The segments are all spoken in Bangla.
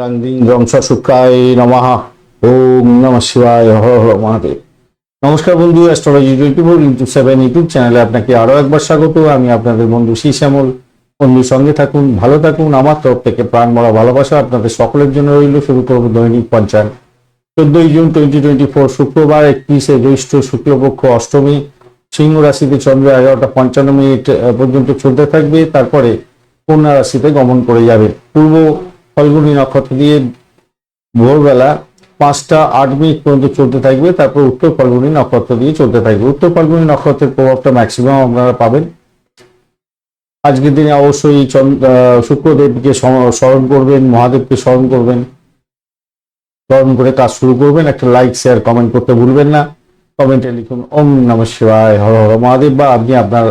রাং দিং রং স শুক্রায় নমঃ। ওম নম শিবায়, হর হর মহাদেব। নমস্কার বন্ধু astrology twenty four into seven YouTube চ্যানেলে আপনাকে আরও একবার স্বাগত। আমি আপনাদের বন্ধু শ্রী শ্যামল। বন্ধুর সঙ্গে থাকুন, ভালো থাকুন। আমার তরফ থেকে প্রাণ মরা ভালোবাসা আপনাদের সকলের জন্য রইল। শুরু করব দৈনিক পঞ্চায়েত চোদ্দই জুন টোয়েন্টি টোয়েন্টি ফোর শুক্রবার, একত্রিশে জ্যৈষ্ঠ শুক্লপক্ষ অষ্টমী। সিংহ রাশিতে চন্দ্র এগারোটা পঞ্চান্ন মিনিট পর্যন্ত চলতে থাকবে। তারপরে কন্যা রাশিতে গমন করে যাবে। পূর্ব ফল্গুনী নক্ষত্র দিয়ে ভোরবেলা পাঁচটা আট মিনিট পর্যন্ত চলতে থাকবে, তারপর উত্তর ফল্গুনী নক্ষত্র দিয়ে চলতে থাকবে। উত্তর ফল্গুনী নক্ষত্রের প্রভাবটা ম্যাক্সিমাম আপনারা পাবেন। আজকের দিনে অবশ্যই শুক্রদেবকে স্মরণ করবেন, মহাদেবকে স্মরণ করবেন। স্মরণ করে কাজ শুরু করবেন। একটা লাইক শেয়ার কমেন্ট করতে ভুলবেন না। কমেন্টে লিখুন, ওম নম শিবায়, হর হর মহাদেব বা আপনি আপনার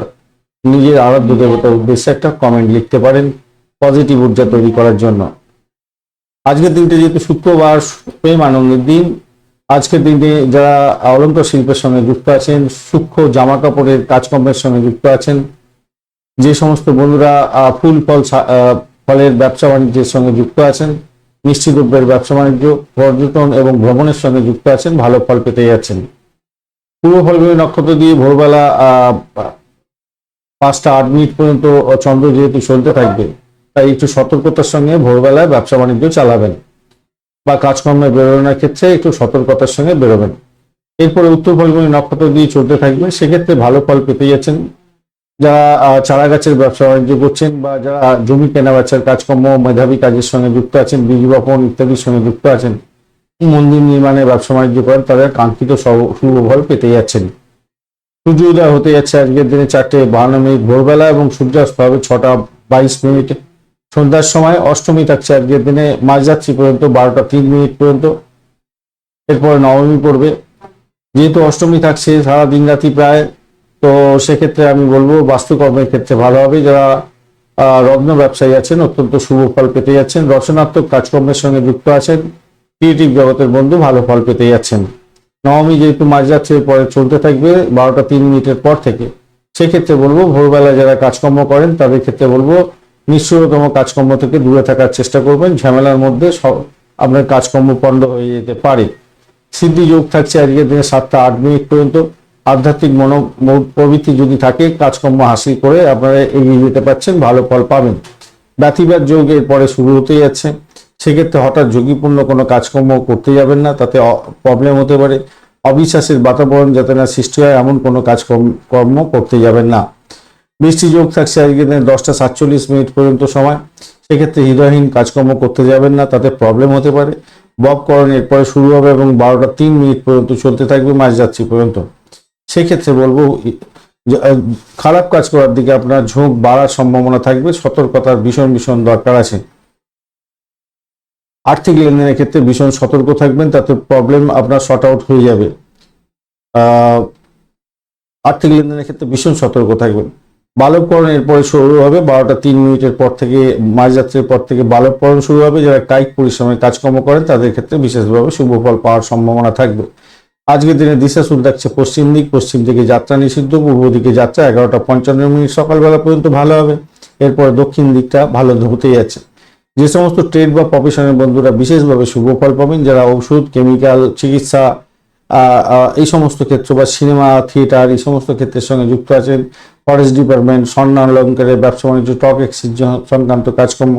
নিজের আরাধ্য দেবতার উদ্দেশ্যে একটা কমেন্ট লিখতে পারেন পজিটিভ ঊর্জা তৈরি করার জন্য। আজকের দিনটা যেহেতু শুক্রবার, প্রেম আনন্দের দিন, আজকের দিনে যারা অলঙ্কার শিল্পের সঙ্গে যুক্ত আছেন, সূক্ষ্ম জামা কাপড়ের কাজকর্মের সঙ্গে যুক্ত আছেন, যে সমস্ত বন্ধুরা ফুল, ফল ফলের ব্যবসা বাণিজ্যের সঙ্গে যুক্ত আছেন, মিষ্টি দ্রব্যের ব্যবসা বাণিজ্য, পর্যটন এবং ভ্রমণের সঙ্গে যুক্ত আছেন, ভালো ফল পেতে যাচ্ছেন। পূর্ব ফলগুলি নক্ষত্র দিয়ে ভোরবেলা পাঁচটা আট মিনিট পর্যন্ত চন্দ্র যেহেতু চলতে থাকবে তাই একটু সতর্কতার সঙ্গে ভোরবেলায় ব্যবসা বাণিজ্য চালাবেন বা কাজকর্মে বেরোনোর ক্ষেত্রে একটু সতর্কতার সঙ্গে বেরোবেন। এরপরে উত্তর ফলগুলি নক্ষত্র দিয়ে চলতে থাকবে সেক্ষেত্রে ভালো ফল পেতে যাচ্ছেন। যারা চারা গাছের ব্যবসা বাণিজ্য করছেন বা যারা জমি কেনা বেচার কাজকর্ম, মেধাবী কাজের সঙ্গে যুক্ত আছেন, বীজ বপন ইত্যাদির সঙ্গে যুক্ত আছেন, মন্দির নির্মাণে ব্যবসা বাণিজ্য করেন, তাদের কাঙ্ক্ষিত শুভ ফল পেতে যাচ্ছেন। সূর্য উদয় হতে যাচ্ছে আজকের দিনে চারটে বাহান্ন মিনিট ভোরবেলা এবং সূর্যাস্ত হবে ছটা বাইশ মিনিট। সন্ধ্যার সময় অষ্টমী থাকছে আজকের দিনে মাঝরাত্রি পর্যন্ত, বারোটা তিন মিনিট পর্যন্ত। এরপরে নবমী পড়বে। যেহেতু অষ্টমী থাকছে সারা দিন রাতি প্রায়, তো সেক্ষেত্রে আমি বলব বাস্তুকর্মের ক্ষেত্রে ভালো হবে। যারা রত্ন ব্যবসায়ী আছেন, অত্যন্ত শুভ ফল পেতে যাচ্ছেন। রচনাত্মক কাজকর্মের সঙ্গে যুক্ত আছেন। ক্রিয়েটিভ জগতের বন্ধু, ভালো ফল পেতে যাচ্ছেন। নবমী যেহেতু মাঝরাত্রির পরে চলতে থাকবে, বারোটা তিন মিনিটের পর থেকে। সেক্ষেত্রে বলব, ভোরবেলা যারা কাজকর্ম করেন, তাদের ক্ষেত্রে বলব নিশ্চয়তম কাজকর্ম থেকে দূরে থাকার চেষ্টা করবেন। ঝামেলার মধ্যে সব- আপনার কাজকর্ম পণ্ড হয়ে যেতে পারে। সিদ্ধি যোগ থাকছে আজকের দিনে সাতটা আট মিনিট পর্যন্ত। আধ্যাত্মিক মনো প্রবৃত্তি যদি থাকে, কাজকর্ম হাসিল করে আপনারা এগিয়ে যেতে পারছেন, ভালো ফল পাবেন। ব্যথিবাদ যোগ এরপরে শুরু হতে যাচ্ছে। সেক্ষেত্রে হঠাৎ ঝুঁকিপূর্ণ কোনো কাজকর্ম করতে যাবেন না, তাতে প্রবলেম হতে পারে। অবিশ্বাসের বাতাবরণ যাতে না সৃষ্টি হয়, এমন কোনো কাজকর্ম কর্ম করতে যাবেন না। বৃষ্টি যোগ থাকছে আজকে দিনে দশটা সাতচল্লিশ মিনিট পর্যন্ত সময়। সেক্ষেত্রে হৃদয়হীন কাজকর্ম করতে যাবেন না, তাতে প্রবলেম হতে পারে। ববকরণ এরপরে শুরু হবে এবং বারোটা তিন মিনিট পর্যন্ত চলতে থাকবে মাঝরাত্রি পর্যন্ত। সেক্ষেত্রে বলব খারাপ কাজ করার দিকে আপনার ঝোঁক বাড়ার সম্ভাবনা থাকবে, সতর্কতার ভীষণ ভীষণ দরকার আছে। আর্থিক লেনদেনের ক্ষেত্রে ভীষণ সতর্ক থাকবেন, তাতে প্রবলেম আপনার শর্ট আউট হয়ে যাবে। আর্থিক লেনদেনের ক্ষেত্রে ভীষণ সতর্ক থাকবেন। বালককরণ এরপরে শুরু হবে, বারোটা তিন মিনিটের পর থেকে, মাঝরাত্রির পর থেকে বালককরণ শুরু হবে। যারা কায়িক পরিশ্রমের কাজকর্ম করেন, তাদের ক্ষেত্রে বিশেষভাবে শুভ ফল পাওয়ার সম্ভাবনা থাকবে। আজকের দিনে দিশা শুরু থাকছে পশ্চিম দিক, পশ্চিম দিকে যাত্রা নিষিদ্ধ, পূর্ব দিকে যাত্রা এগারোটা পঞ্চান্ন মিনিট সকালবেলা পর্যন্ত ভালো হবে। এরপরে দক্ষিণ দিকটা ভালো হতে যাচ্ছে যে সমস্ত ট্রেড বা প্রফেশনের বন্ধুরা বিশেষভাবে শুভ ফল পাবেন, যারা ওষুধ কেমিক্যাল চিকিৎসা এই সমস্ত ক্ষেত্র বা সিনেমা, থিয়েটার এই সমস্ত ক্ষেত্রের সঙ্গে যুক্ত আছেন ফরেস্ট ডিপার্টমেন্ট স্বর্ণ অলঙ্কারের ব্যবসা বাণিজ্য স্টক এক্সচেঞ্জ সংক্রান্ত কাজকর্ম,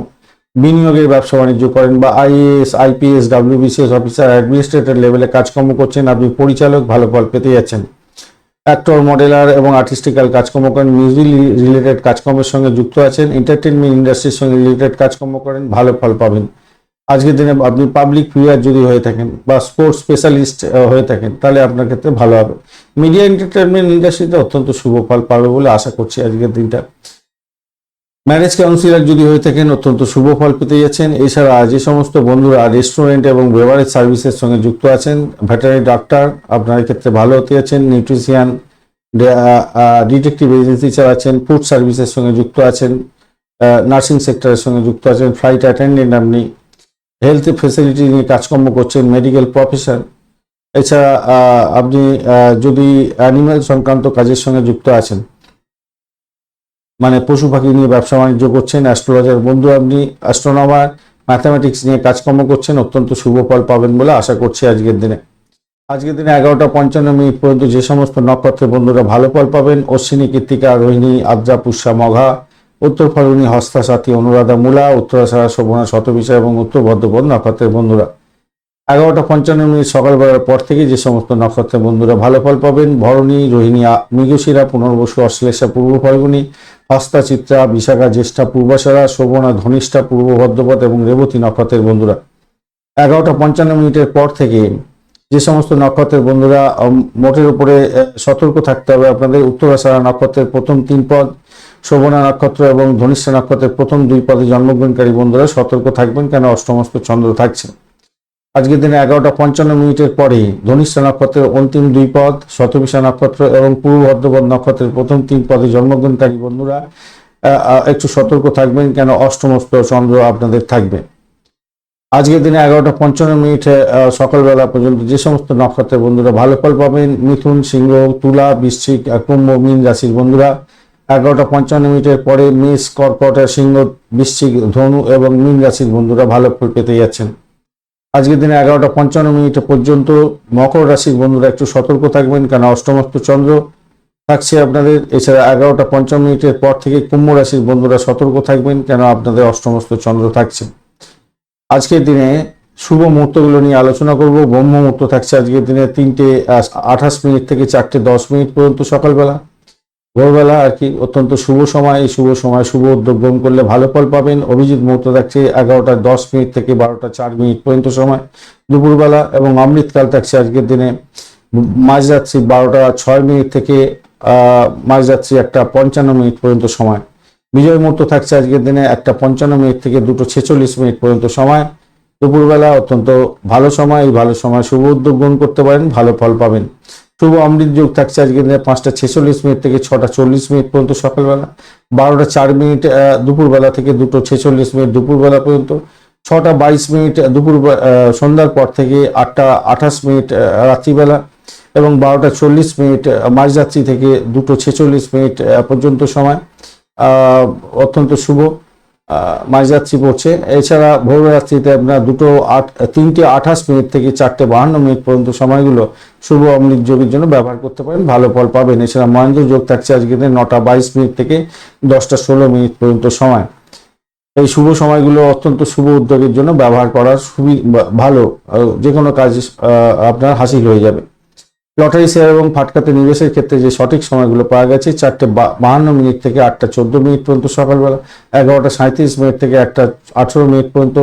বিনিয়োগের ব্যবসা বাণিজ্য করেন বা IAS, IPS, WBCS officer administrator লেভেলে কাজকর্ম করছেন। আপনি পরিচালক, ভালো ফল পেতে যাচ্ছেন। অ্যাক্টর, মডেলার এবং আর্টিস্টিক্যাল কাজকর্ম করেন, মিউজিক রিলেটেড কাজকর্মের সঙ্গে যুক্ত আছেন এন্টারটেনমেন্ট ইন্ডাস্ট্রির সঙ্গে রিলেটেড কাজকর্ম করেন, ভালো ফল পাবেন। আজকের দিনে আপনি পাবলিক ফিগার যদি হয়ে থাকেন বা স্পোর্টস স্পেশালিস্ট হয়ে থাকেন, তাহলে আপনার ক্ষেত্রে ভালো হবে। মিডিয়া এন্টারটেনমেন্ট ইন্ডাস্ট্রিতে অত্যন্ত শুভ ফল পাবে বলে আশা করছি আজকের দিনটা। ম্যারেজ কাউন্সিলর যদি হয়ে থাকেন, অত্যন্ত শুভ ফল পেতে যাচ্ছেন। এছাড়া যে সমস্ত বন্ধুরা রেস্টুরেন্ট এবং বেভারেজ সার্ভিসের সঙ্গে যুক্ত আছেন ভেটারি ডাক্তার আপনার ক্ষেত্রে ভালো হতে যাচ্ছেন নিউট্রিশিয়ান ডিটেকটিভ এজেন্সি চালাচ্ছেন ফুড সার্ভিসের সঙ্গে যুক্ত আছেন নার্সিং সেক্টরের সঙ্গে যুক্ত আছেন ফ্লাইট অ্যাটেন্ডেন্ট আপনি হেলথ ফেসিলিটি নিয়ে কাজকর্ম করছেন মেডিকেল প্রফেশন এছাড়া আপনি যদি অ্যানিম্যাল সংক্রান্ত কাজের সঙ্গে যুক্ত আছেন মানে পশু পাখি নিয়ে ব্যবসা বাণিজ্য করছেন অ্যাস্ট্রোলজার বন্ধু আপনি অ্যাস্ট্রোনমার ম্যাথামেটিক্স নিয়ে কাজকর্ম করছেন, অত্যন্ত শুভ ফল পাবেন বলে আশা করছি আজকের দিনে। আজকের দিনে এগারোটা পঞ্চান্ন মিনিট পর্যন্ত যে সমস্ত নক্ষত্রের বন্ধুরা ভালো ফল পাবেন, অশ্বিনী, কৃত্তিকা, রোহিণী, আদ্রা, পুষ্যা, মঘা উত্তর ফাল্গুনী হস্তা সাথী অনুরাধা মূলা, উত্তরাশারা শোভনা শতবিশা এবং উত্তর ভদ্রপদ নক্ষত্রের বন্ধুরা। এগারোটা পঞ্চান্ন মিনিট সকালবেলার পর থেকে যে সমস্ত নক্ষত্রের বন্ধুরা ভালো ফল পাবেন, ভরণী, রোহিণী মৃগশিরা, পুনর্বসু, অশ্লেষা, পূর্ব ফাল্গুনী, হস্তা, চিত্রা, বিশাখা, জ্যেষ্ঠা, পূর্বাশারা, শোভনা, ধনিষ্ঠা, পূর্ব ভদ্রপদ এবং রেবতী নক্ষত্রের বন্ধুরা। এগারোটা পঞ্চান্ন মিনিটের পর থেকে যে সমস্ত নক্ষত্রের বন্ধুরা মোটের উপরে সতর্ক থাকতে হবে আপনাদের। উত্তরাশারা নক্ষত্রের প্রথম তিন পদ শোভনা নক্ষত্র এবং ধনিষ্ঠা নক্ষত্রের প্রথম দুই পদে জন্মগ্রহণকারী বন্ধুরা সতর্ক থাকবেন কেন অষ্টমস্ত চন্দ্র থাকছে আজকের দিনে এগারোটা পঞ্চান্ন মিনিটের পরে ধনিষ্ঠা নক্ষত্রের অন্তিম দুই পদ, শতবিশা নক্ষত্র এবং পূর্ব ভদ্রপদ নক্ষত্রের প্রথম তিন পদে জন্মগ্রহণকারী বন্ধুরা একটু সতর্ক থাকবেন কেন অষ্টমস্ত চন্দ্র আপনাদের থাকবে। আজকের দিনে এগারোটা পঞ্চান্ন মিনিটে সকালবেলা পর্যন্ত যে সমস্ত নক্ষত্রের বন্ধুরা ভালো ফল পাবেন, মিথুন, সিংহ, তুলা, বৃশ্চিক, কুম্ভ, মীন রাশির বন্ধুরা এগারোটা পঞ্চান্ন মিনিটের পরে মেষ কর্কট সিংহ বৃশ্চিক ধনু এবং মীন রাশির বন্ধুরা ভালো ফল পেতে যাচ্ছেন। আজকের দিনে এগারোটা পঞ্চান্ন মিনিট পর্যন্ত মকর রাশির বন্ধুরা একটু সতর্ক থাকবেন কেন অষ্টমস্ত চন্দ্র থাকছে আপনাদের। এছাড়া এগারোটা পঞ্চান্ন মিনিটের পর থেকে কুম্ভ রাশির বন্ধুরা সতর্ক থাকবেন কেন আপনাদের অষ্টমস্ত চন্দ্র থাকছে। আজকের দিনে শুভ মুহূর্তগুলো নিয়ে আলোচনা করব। ব্রহ্ম মুহূর্ত থাকছে আজকের দিনে তিনটে আঠাশ মিনিট থেকে চারটে দশ মিনিট পর্যন্ত সকালবেলা। ভোরবেলা আর কি, অত্যন্ত শুভ সময়, এই শুভ সময়, শুভ উদ্যোগ গ্রহণ করলে ভালো ফল পাবেন। অভিজিৎ মুহূর্ত থাকছে এগারোটা দশ মিনিট থেকে বারোটা চার মিনিট পর্যন্ত সময়। দুপুরবেলা এবং অমৃতকাল থাকছে আজকের দিনে। মাঝরাত্রি বারোটা ছয় মিনিট থেকে মাঝরাত্রি একটা পঞ্চান্ন মিনিট পর্যন্ত সময়। বিজয় মুহূর্ত থাকছে আজকের দিনে একটা পঞ্চান্ন মিনিট থেকে দুটো ছেচল্লিশ মিনিট পর্যন্ত সময়। দুপুরবেলা অত্যন্ত ভালো সময়, এই ভালো সময় শুভ উদ্যোগ গ্রহণ করতে পারেন, ভালো ফল পাবেন। শুভ অমৃত যোগ থাকছে আজকে দিনে পাঁচটা ছেচল্লিশ মিনিট থেকে ছটা চল্লিশ মিনিট পর্যন্ত সকালবেলা, বারোটা চার মিনিট দুপুরবেলা থেকে দুটো ছেচল্লিশ মিনিট দুপুরবেলা পর্যন্ত, ছটা বাইশ মিনিট দুপুর সন্ধ্যার পর থেকে আটটা আঠাশ মিনিট রাত্রিবেলা এবং বারোটা চল্লিশ মিনিট মাঝরাত্রি থেকে দুটো ছেচল্লিশ মিনিট পর্যন্ত সময় অত্যন্ত শুভ। মাঝরাত্রি পড়ছে। এছাড়া ভোররাত্রিতে আপনার দুটো আট, তিনটে আঠাশ মিনিট থেকে চারটে বাহান্ন মিনিট পর্যন্ত সময়গুলো শুভ অমৃত যোগের জন্য ব্যবহার করতে পারেন। ভালো ফল পাবেন। এছাড়া মহেন্দ্র যোগ থাকছে আজকে নটা বাইশ মিনিট থেকে দশটা ষোলো মিনিট পর্যন্ত সময়। এই শুভ সময়গুলো অত্যন্ত শুভ উদ্যোগের জন্য ব্যবহার করার বা- ভালো। যে কোনো কাজ আপনার হাসিল হয়ে যাবে। লটারি শেয়ার এবং ফাটকাতে নিবেশের ক্ষেত্রে যে সঠিক সময়গুলো পাওয়া গেছে, চারটে বাহান্ন মিনিট থেকে আটটা চোদ্দ মিনিট পর্যন্ত সকালবেলা, এগারোটা সাঁত্রিশ মিনিট থেকে একটা আঠেরো মিনিট পর্যন্ত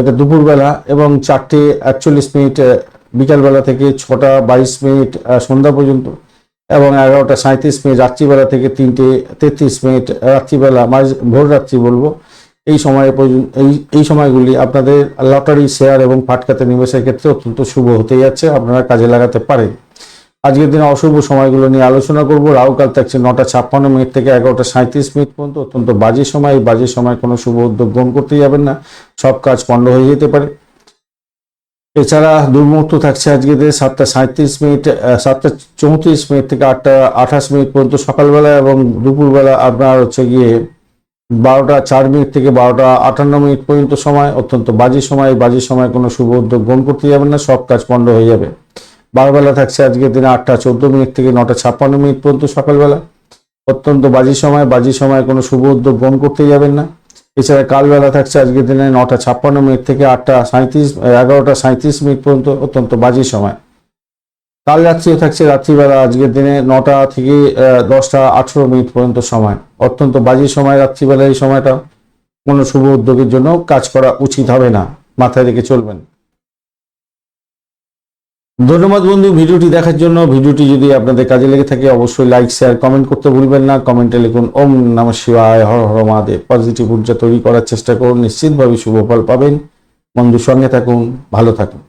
এটা দুপুরবেলা এবং চারটে একচল্লিশ মিনিট বিকালবেলা থেকে ছটা বাইশ মিনিট সন্ধ্যা পর্যন্ত এবং এগারোটা সাঁত্রিশ মিনিট, রাত্রিবেলা থেকে তিনটে তেত্রিশ মিনিট, রাত্রিবেলা, মাঝ, ভোর রাত্রি বলব এই সময় এই এই সময়গুলি আপনাদের লটারি, শেয়ার এবং ফাটকাতে নিবেশের ক্ষেত্রে অত্যন্ত শুভ হতে যাচ্ছে, আপনারা কাজে লাগাতে পারেন। আজকের দিনে অশুভ সময়গুলো নিয়ে আলোচনা করব। রাহুকাল থাকছে নটা ছাপ্পান্ন মিনিট থেকে এগারোটা সাঁত্রিশ মিনিট পর্যন্ত। অত্যন্ত বাজে সময়। এই বাজে সময় কোনো শুভ উদ্যোগ গ্রহণ করতে যাবেন না। সব কাজ পণ্ড হয়ে যেতে পারে। এছাড়া দুর্মুহূর্ত থাকছে আজকে সাতটা সাঁত্রিশ মিনিট সাতটা চৌত্রিশ মিনিট থেকে আটটা আঠাশ মিনিট পর্যন্ত সকালবেলা এবং দুপুরবেলা আপনার হচ্ছে গিয়ে বারোটা চার মিনিট থেকে বারোটা আটান্ন মিনিট পর্যন্ত সময়, অত্যন্ত বাজে সময়। বাজে সময় কোনো শুভ উদ্যোগ গ্রহণ করতে যাবেন না, সব কাজ পণ্ড হয়ে যাবে। বারোবেলা থাকছে আজকের দিনে আটটা চোদ্দ মিনিট থেকে নটা ছাপ্পান্ন মিনিট পর্যন্ত সকালবেলা। অত্যন্ত বাজে সময় বাজে সময় কোনো শুভ উদ্যোগ গ্রহণ করতে যাবেন না। এছাড়া কালবেলা থাকছে আজকের দিনে নটা ছাপ্পান্ন মিনিট থেকে আটটা সাঁত্রিশ এগারোটা সাঁত্রিশ মিনিট পর্যন্ত অত্যন্ত বাজে সময়। কাল রাত্রিও থাকছে রাত্রিবেলা আজকের দিনে নটা থেকে দশটা আঠেরো মিনিট পর্যন্ত সময়। অত্যন্ত বাজে সময় রাত্রিবেলা এই সময়টা। কোনো শুভ উদ্যোগের জন্য কাজ করা উচিত হবে না। মাথায় রেখে চলবেন। ধন্যবাদ বন্ধু ভিডিওটি দেখার জন্য। ভিডিওটি যদি আপনাদের কাজে লেগে থাকে, অবশ্যই লাইক শেয়ার কমেন্ট করতে ভুলবেন না। কমেন্টে লিখুন, ওম নম শিবায় হর হর মহাদেব। পজিটিভ ঊর্জা তৈরি করার চেষ্টা করুন। নিশ্চিতভাবে শুভ ফল পাবেন। বন্ধুর সঙ্গে থাকুন। ভালো থাকুন।